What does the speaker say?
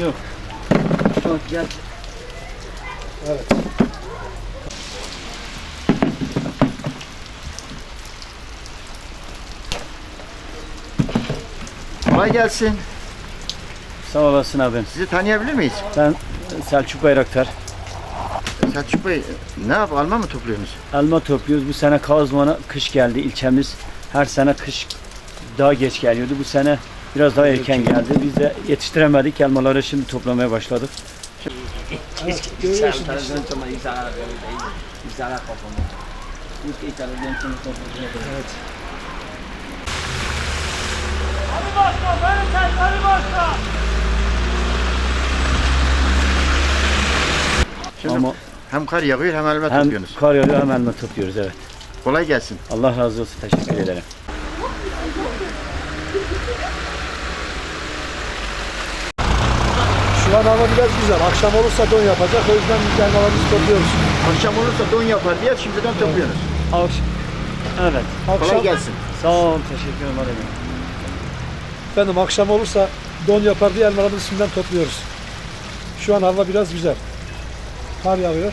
Yok. Yok gel. Evet. Kolay gelsin. Sağ olasın abim. Sizi tanıyabilir miyiz? Ben Selçuk Bayraktar. Selçuk Bey ne yap alma mı topluyorsunuz? Elma topluyoruz. Bu sene Kazman'a kış geldi. İlçemiz her sene kış daha geç geliyordu. Bu sene biraz daha erken geldi. Biz de yetiştiremedik. Elmaları şimdi toplamaya başladık. Görüyorsunuz işte. Evet. Şimdi Ama hem kar yağıyor hem elma hem topluyorsunuz. kar yağıyor hem elma topluyoruz evet. Kolay gelsin. Allah razı olsun. Teşekkür ederim. Şu an hava biraz güzel. Akşam olursa don yapacak. O yüzden biz elmalarımızı topluyoruz. Akşam olursa don yapar diye şimdiden topluyorsunuz. Akşam. Evet. Akşam, Kolay gelsin. Sağ olun. Teşekkür ederim. efendim akşam olursa don yapar diye elmalarımızı şimdiden topluyoruz. Şu an hava biraz güzel. Kar yağıyor.